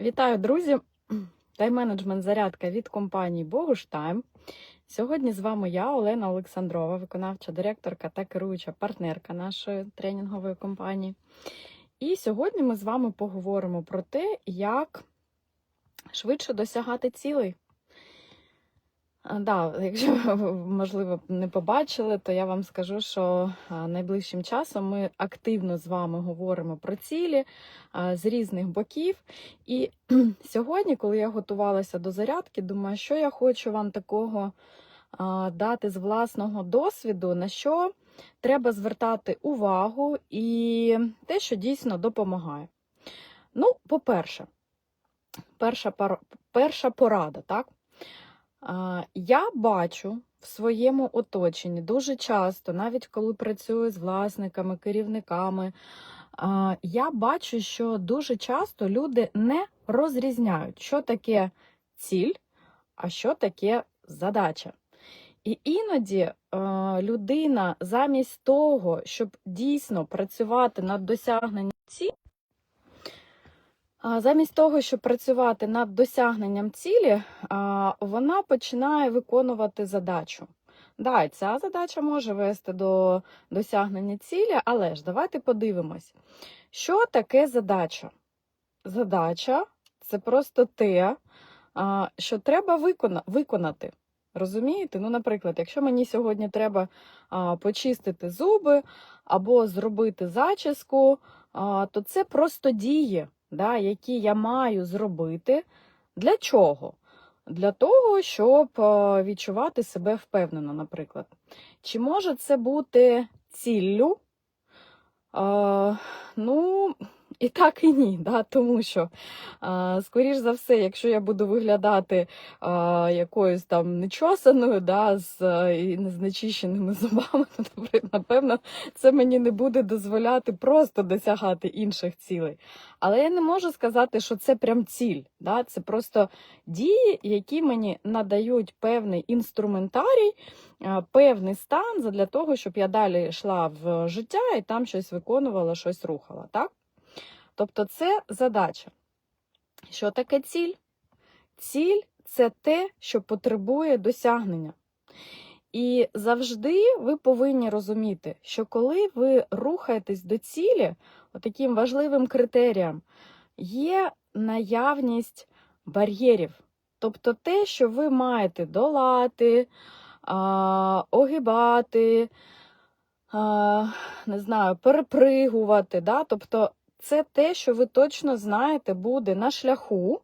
Вітаю, друзі! Тайм-менеджмент зарядка від компанії Богуштайм. Сьогодні з вами я, Олена Олександрова, виконавча директорка та керуюча партнерка нашої тренінгової компанії. І сьогодні ми з вами поговоримо про те, як швидше досягати цілей. Да, якщо можливо, не побачили, то я вам скажу, що найближчим часом ми активно з вами говоримо про цілі з різних боків. І сьогодні, коли я готувалася до зарядки, думаю, що я хочу вам такого дати з власного досвіду, на що треба звертати увагу і те, що дійсно допомагає. Ну, по-перше, перша, перша порада, так? Я бачу в своєму оточенні дуже часто, навіть коли працюю з власниками, керівниками, я бачу, що дуже часто люди не розрізняють, що таке ціль, а що таке задача. І іноді людина замість того, щоб дійсно працювати над досягненням цілі, Замість того, щоб працювати над досягненням цілі, вона починає виконувати задачу. Да, ця задача може вести до досягнення цілі, але ж давайте подивимось, що таке задача. Задача це просто те, що треба викона- виконати. Розумієте? Ну, наприклад, якщо мені сьогодні треба почистити зуби або зробити зачіску, то це просто дії да, які я маю зробити. Для чого? Для того, щоб е, відчувати себе впевнено, наприклад. Чи може це бути ціллю? Е, ну, і так, і ні, да, тому що, е, скоріш за все, якщо я буду виглядати е, якоюсь там нечосаною, да, з е, незначищеними зубами, то, напевно, це мені не буде дозволяти просто досягати інших цілей. Але я не можу сказати, що це прям ціль. Да? Це просто дії, які мені надають певний інструментарій, е, певний стан для того, щоб я далі йшла в життя і там щось виконувала, щось рухала. Так? Тобто це задача. Що таке ціль? Ціль це те, що потребує досягнення. І завжди ви повинні розуміти, що коли ви рухаєтесь до цілі, таким важливим критерієм є наявність бар'єрів. Тобто те, що ви маєте долати, огибати, не знаю, перепригувати. Да? Тобто це те, що ви точно знаєте, буде на шляху,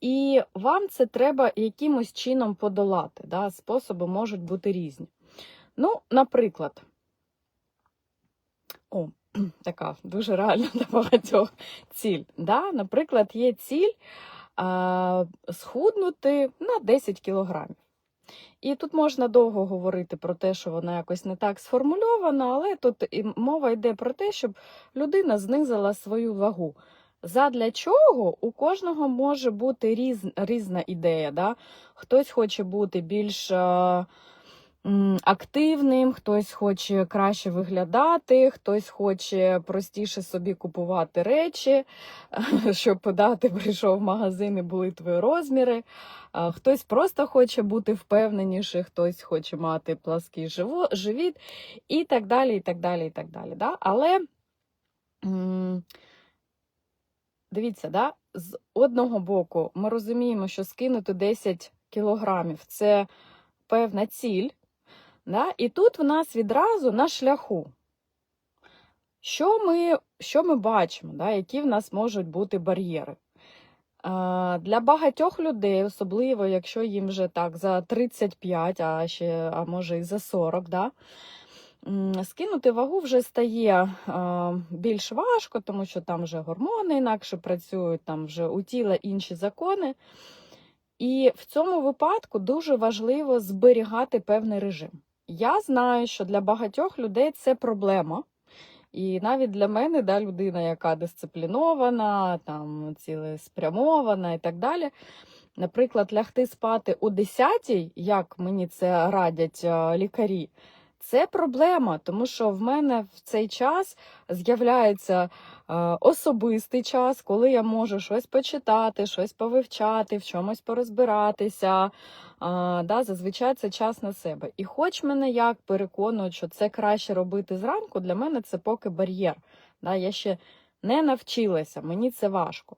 і вам це треба якимось чином подолати. Да? Способи можуть бути різні. Ну, наприклад, о, така дуже реальна для багатьох ціль. Да? Наприклад, є ціль а, схуднути на 10 кілограмів. І тут можна довго говорити про те, що вона якось не так сформульована, але тут мова йде про те, щоб людина знизила свою вагу. Задля чого у кожного може бути різ, різна ідея. Да? Хтось хоче бути більш а, м, активним, хтось хоче краще виглядати, хтось хоче простіше собі купувати речі, щоб подати, прийшов в магазин і були твої розміри. Хтось просто хоче бути впевненіше, хтось хоче мати плаский живіт і так далі. і так далі, і так далі. Да? Але дивіться, да? з одного боку, ми розуміємо, що скинути 10 кілограмів це певна ціль. Да? І тут в нас відразу на шляху. Що ми, що ми бачимо, да? які в нас можуть бути бар'єри? Для багатьох людей, особливо якщо їм вже так за 35, а ще, а може і за 40, да? скинути вагу вже стає більш важко, тому що там вже гормони інакше працюють, там вже у тіла інші закони. І в цьому випадку дуже важливо зберігати певний режим. Я знаю, що для багатьох людей це проблема. І навіть для мене, да, людина, яка дисциплінована, там цілеспрямована і так далі. Наприклад, лягти спати о 10 як мені це радять е, лікарі, це проблема, тому що в мене в цей час з'являється особистий час, коли я можу щось почитати, щось повивчати, в чомусь порозбиратися. Да, зазвичай це час на себе. І хоч мене як переконують, що це краще робити зранку, для мене це поки бар'єр. Да, я ще не навчилася, мені це важко.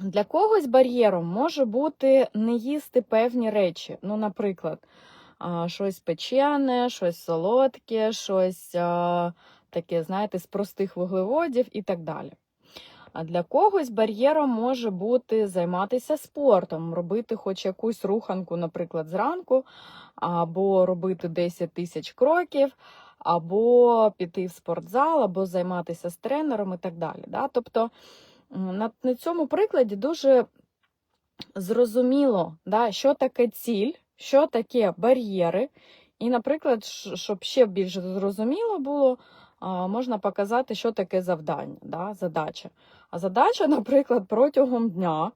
Для когось бар'єром може бути не їсти певні речі. Ну, наприклад, щось печене, щось солодке, щось таке, знаєте, з простих вуглеводів і так далі. А для когось бар'єром може бути займатися спортом, робити хоч якусь руханку, наприклад, зранку, або робити 10 тисяч кроків, або піти в спортзал, або займатися з тренером і так далі. Да? Тобто на, на цьому прикладі дуже зрозуміло, да, що таке ціль, що таке бар'єри. І, наприклад, щоб ще більш зрозуміло було, можна показати, що таке завдання, да, задача. А задача, наприклад, протягом дня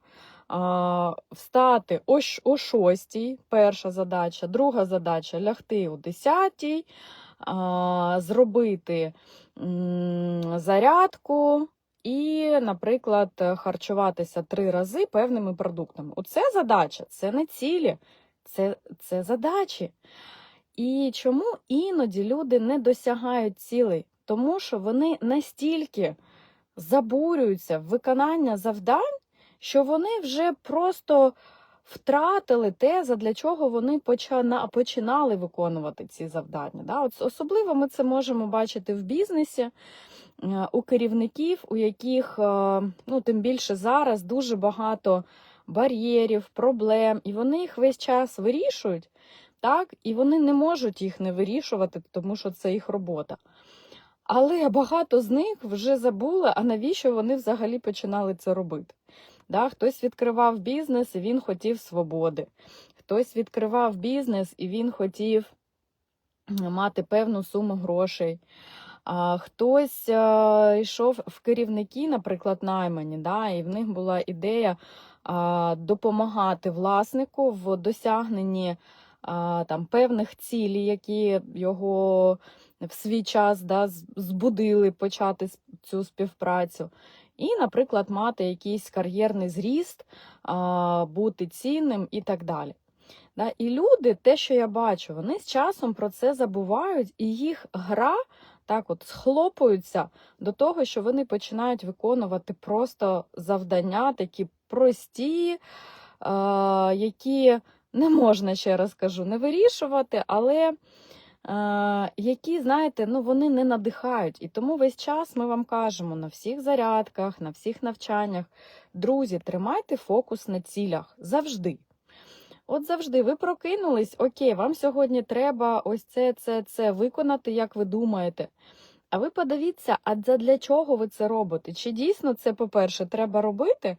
встати о, о 6, перша задача, друга задача лягти о 10, а, зробити зарядку і, наприклад, харчуватися три рази певними продуктами. Оце задача, це не цілі, це, це задачі. І чому іноді люди не досягають цілей? Тому що вони настільки забурюються в виконання завдань, що вони вже просто втратили те, задля чого вони починали виконувати ці завдання. Да? От особливо ми це можемо бачити в бізнесі. е, У керівників, у яких, е, ну тим більше зараз, дуже багато бар'єрів, проблем, і вони їх весь час вирішують, так, і вони не можуть їх не вирішувати, тому що це їх робота. Але багато з них вже забули, а навіщо вони взагалі починали це робити. Да? Хтось відкривав бізнес і він хотів свободи. Хтось відкривав бізнес і він хотів мати певну суму грошей. А хтось е, йшов в керівники, наприклад, наймані, да, і в них була ідея а, допомагати власнику в досягненні а, там, певних цілей, які його в свій час да, збудили почати цю співпрацю. І, наприклад, мати якийсь кар'єрний зріст, бути цінним і так далі. Да? І люди, те, що я бачу, вони з часом про це забувають, і їх гра так от схлопуються до того, що вони починають виконувати просто завдання, такі прості, е, які не можна, ще раз кажу, не вирішувати, але які, знаєте, ну вони не надихають. І тому весь час ми вам кажемо на всіх зарядках, на всіх навчаннях. Друзі, тримайте фокус на цілях завжди. От завжди ви прокинулись, окей, вам сьогодні треба ось це, це, це виконати, як ви думаєте. А ви подивіться, а для чого ви це робите? Чи дійсно це, по-перше, треба робити?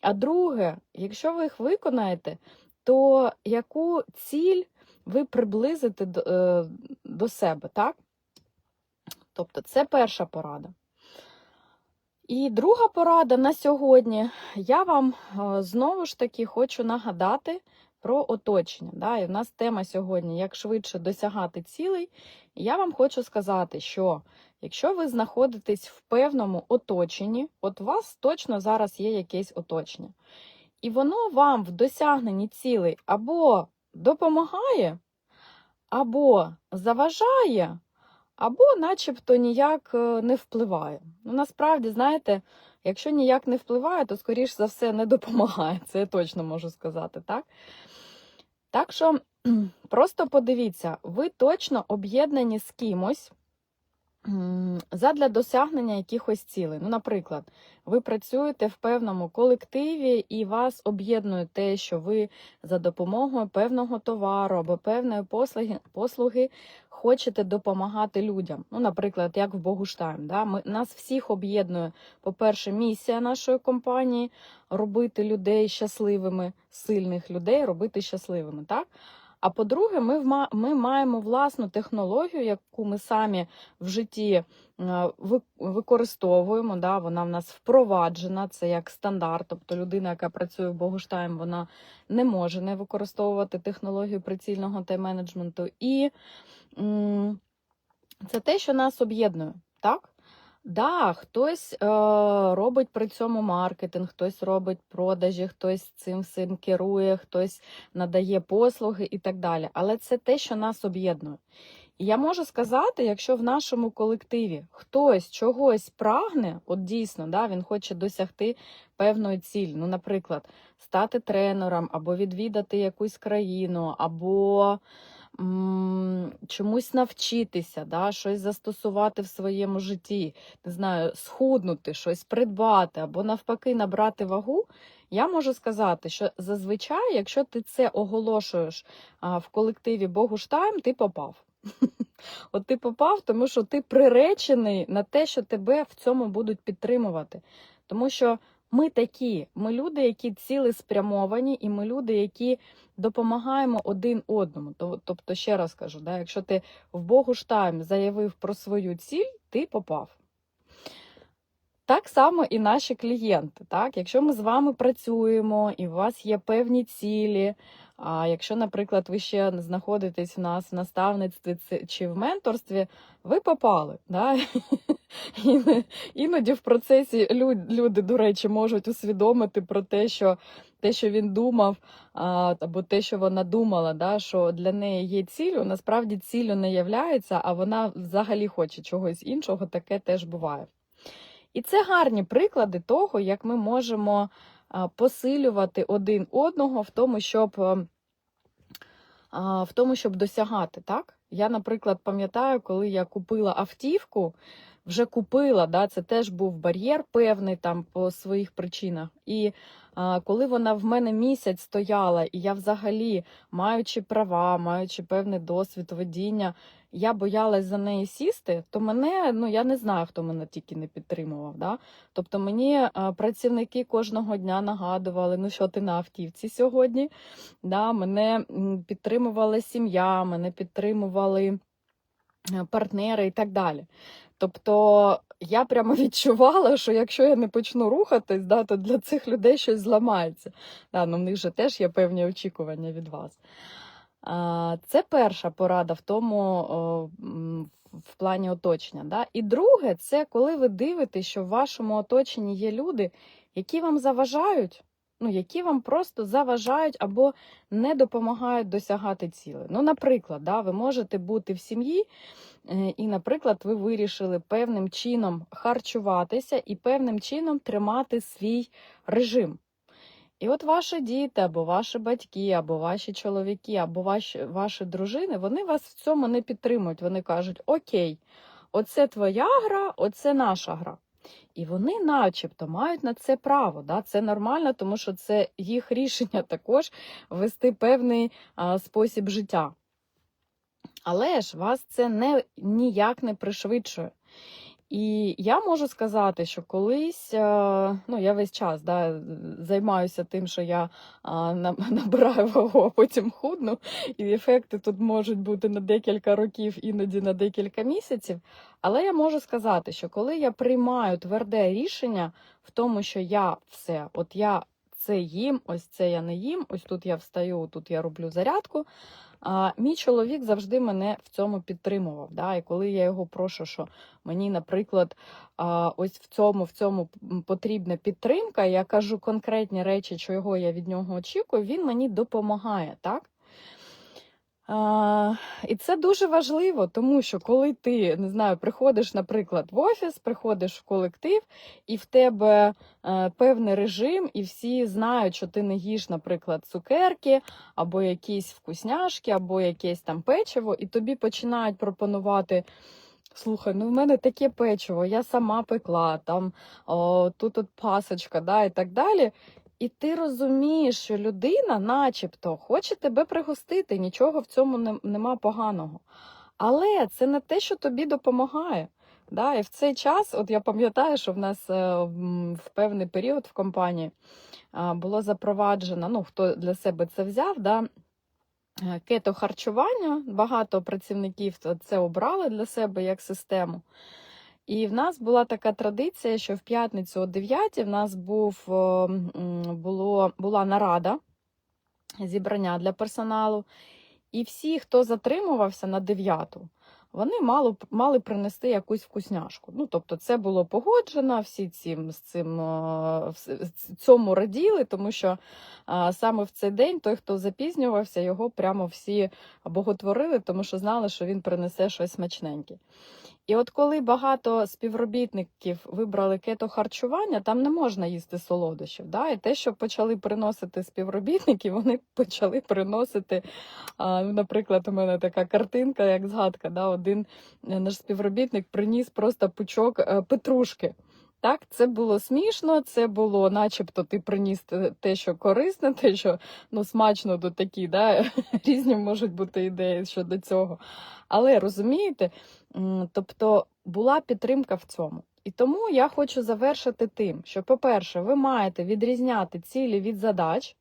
А друге, якщо ви їх виконаєте, то яку ціль ви приблизите до, е, до себе, так? Тобто, це перша порада. І друга порада на сьогодні. Я вам е, знову ж таки хочу нагадати про оточення. Да? І в нас тема сьогодні як швидше досягати цілей. І я вам хочу сказати, що якщо ви знаходитесь в певному оточенні, от у вас точно зараз є якесь оточення, і воно вам в досягненні цілей або допомагає, або заважає, або начебто ніяк е, не впливає. Ну, насправді, знаєте, якщо ніяк не впливає, то, скоріш за все, не допомагає. Це я точно можу сказати, так? Так що просто подивіться, ви точно об'єднані з кимось задля досягнення якихось цілей. Ну, наприклад, ви працюєте в певному колективі і вас об'єднує те, що ви за допомогою певного товару або певної послуги, послуги хочете допомагати людям. Ну, наприклад, як в Богуштайм. Да? Ми, нас всіх об'єднує, по-перше, місія нашої компанії робити людей щасливими, сильних людей робити щасливими. Так? А по-друге, ми, ми маємо власну технологію, яку ми самі в житті е, використовуємо. Да? Вона в нас впроваджена, це як стандарт. Тобто людина, яка працює в Богуштайм, вона не може не використовувати технологію прицільного тайм-менеджменту. І м, це те, що нас об'єднує. Так? Да, хтось е, робить при цьому маркетинг, хтось робить продажі, хтось цим всім керує, хтось надає послуги і так далі. Але це те, що нас об'єднує. І я можу сказати, якщо в нашому колективі хтось чогось прагне, от дійсно, да, він хоче досягти певної цілі, ну, наприклад, стати тренером, або відвідати якусь країну, або чомусь навчитися, да, щось застосувати в своєму житті, не знаю, схуднути, щось придбати, або навпаки набрати вагу. Я можу сказати, що зазвичай, якщо ти це оголошуєш в колективі Богуштайм, ти попав. От ти попав, тому що ти приречений на те, що тебе в цьому будуть підтримувати. Тому що ми такі, ми люди, які цілеспрямовані, і ми люди, які допомагаємо один одному. Тобто, ще раз кажу, да, якщо ти в Богуштайм заявив про свою ціль, ти попав. Так само і наші клієнти. Так? Якщо ми з вами працюємо і у вас є певні цілі, а якщо, наприклад, ви ще знаходитесь у нас в наставництві чи в менторстві, ви попали. Да? Іноді в процесі люди, до речі, можуть усвідомити про те, що те, що він думав, або те, що вона думала, да, що для неї є ціллю, насправді ціллю не являється, а вона взагалі хоче чогось іншого, таке теж буває. І це гарні приклади того, як ми можемо посилювати один одного в тому, щоб, е, в тому, щоб досягати. Так? Я, наприклад, пам'ятаю, коли я купила автівку, вже купила, да, це теж був бар'єр певний там по своїх причинах. І а, коли вона в мене місяць стояла, і я взагалі, маючи права, маючи певний досвід водіння, я боялась за неї сісти, то мене, ну я не знаю, хто мене тільки не підтримував. Да? Тобто мені е, працівники кожного дня нагадували, ну що ти на автівці сьогодні. Да? Мене підтримувала сім'я, мене підтримували е, партнери і так далі. Тобто я прямо відчувала, що якщо я не почну рухатись, да, то для цих людей щось зламається. Да, ну, в них же теж є певні очікування від вас. Це перша порада в тому в плані оточення. Да? І друге, це коли ви дивитесь, що в вашому оточенні є люди, які вам заважають, ну, які вам просто заважають або не допомагають досягати цілей. Ну, наприклад, да, ви можете бути в сім'ї, е, і, наприклад, ви вирішили певним чином харчуватися і певним чином тримати свій режим. І от ваші діти, або ваші батьки, або ваші чоловіки, або ваші, ваші дружини, вони вас в цьому не підтримують. Вони кажуть: Окей, оце твоя гра, оце наша гра. І вони, начебто, мають на це право. Да? Це нормально, тому що це їх рішення також вести певний а, спосіб життя. Але ж вас це не, ніяк не пришвидшує. І я можу сказати, що колись, е, ну я весь час да, займаюся тим, що я набираю вагу, а потім худну, і ефекти тут можуть бути на декілька років, іноді на декілька місяців. Але я можу сказати, що коли я приймаю тверде рішення в тому, що я все, от я це їм, ось це я не їм, ось тут я встаю, тут я роблю зарядку. А, мій чоловік завжди мене в цьому підтримував. Да? І коли я його прошу, що мені, наприклад, а, ось в цьому, в цьому потрібна підтримка, я кажу конкретні речі, чого я від нього очікую, він мені допомагає, так? А, і це дуже важливо, тому що коли ти не знаю, приходиш, наприклад, в офіс, приходиш в колектив, і в тебе е, певний режим, і всі знають, що ти не їш, наприклад, цукерки, або якісь вкусняшки, або якесь там печиво, і тобі починають пропонувати. Слухай, ну в мене таке печиво, я сама пекла, там о, тут от пасочка, да, і так далі. І ти розумієш, що людина, начебто, хоче тебе пригостити, нічого в цьому не, нема поганого. Але це не те, що тобі допомагає. Да? І в цей час, от я пам'ятаю, що в нас е, в певний період в компанії було запроваджено, ну хто для себе це взяв, да? е, кето-харчування. Багато працівників це обрали для себе як систему. І в нас була така традиція, що в п'ятницю о 9 в нас був, було, була нарада, зібрання для персоналу. І всі, хто затримувався на 9, вони мало, мали принести якусь вкусняшку. Ну, тобто, це було погоджено, всі цим, з цим, е, цьому раділи, тому що а, саме в цей день той, хто запізнювався, його прямо всі боготворили, тому що знали, що він принесе щось смачненьке. І от коли багато співробітників вибрали кето-харчування, там не можна їсти солодощів. Да? І те, що почали приносити співробітники, вони почали приносити. Наприклад, у мене така картинка, як згадка. Да? Один е, наш співробітник приніс просто пучок е, петрушки. Так, це було смішно, це було, начебто, ти приніс те- що корисне, те, що ну, смачно до такі, да? різні можуть бути ідеї щодо цього. Але розумієте, тобто була підтримка в цьому. І тому я хочу завершити тим, що, по-перше, ви маєте відрізняти цілі від задач.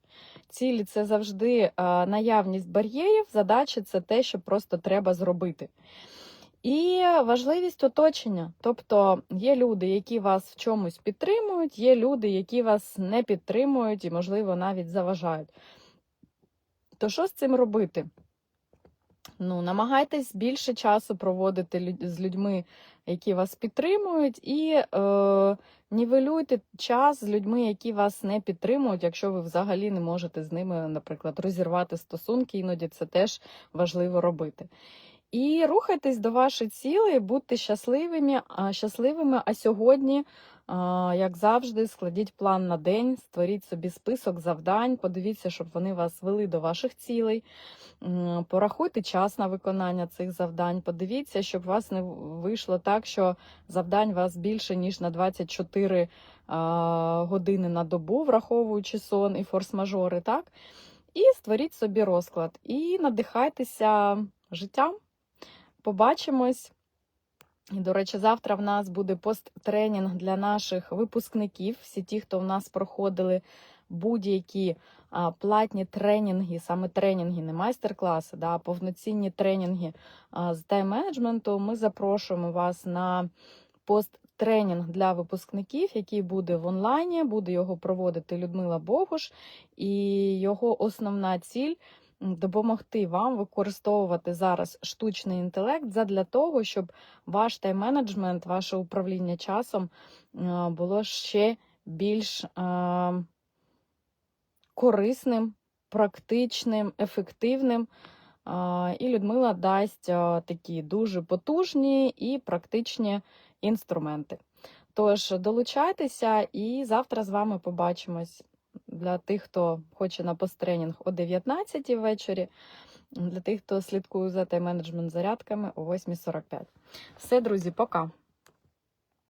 Цілі це завжди наявність бар'єрів, задачі це те, що просто треба зробити. І важливість оточення. Тобто є люди, які вас в чомусь підтримують, є люди, які вас не підтримують і, можливо, навіть заважають. То що з цим робити? Ну, намагайтесь більше часу проводити з людьми, які вас підтримують, і е, нівелюйте час з людьми, які вас не підтримують, якщо ви взагалі не можете з ними, наприклад, розірвати стосунки, іноді це теж важливо робити. І рухайтесь до вашої цілі, будьте щасливими, щасливими. А сьогодні, як завжди, складіть план на день, створіть собі список завдань, подивіться, щоб вони вас вели до ваших цілей. Порахуйте час на виконання цих завдань. Подивіться, щоб у вас не вийшло так, що завдань вас більше ніж на 24 а, години на добу, враховуючи сон і форс-мажори, так? І створіть собі розклад. І надихайтеся життям. Побачимось. І, до речі, завтра в нас буде посттренінг для наших випускників. Всі ті, хто в нас проходили будь-які платні тренінги, саме тренінги, не майстер-класи, да, а повноцінні тренінги з тайм-менеджменту. Ми запрошуємо вас на посттренінг для випускників, який буде в онлайні. Буде його проводити Людмила Богуш, і його основна ціль допомогти вам використовувати зараз штучний інтелект задля того, щоб ваш тайм-менеджмент, ваше управління часом е, було ще більш е, корисним, практичним, ефективним. І Людмила дасть такі дуже потужні і практичні інструменти. Тож долучайтеся і завтра з вами побачимось. Для тих, хто хоче на посттренінг о 19 ввечері, для тих, хто слідкує за тайм-менеджмент зарядками о 8.45. Все, друзі, пока.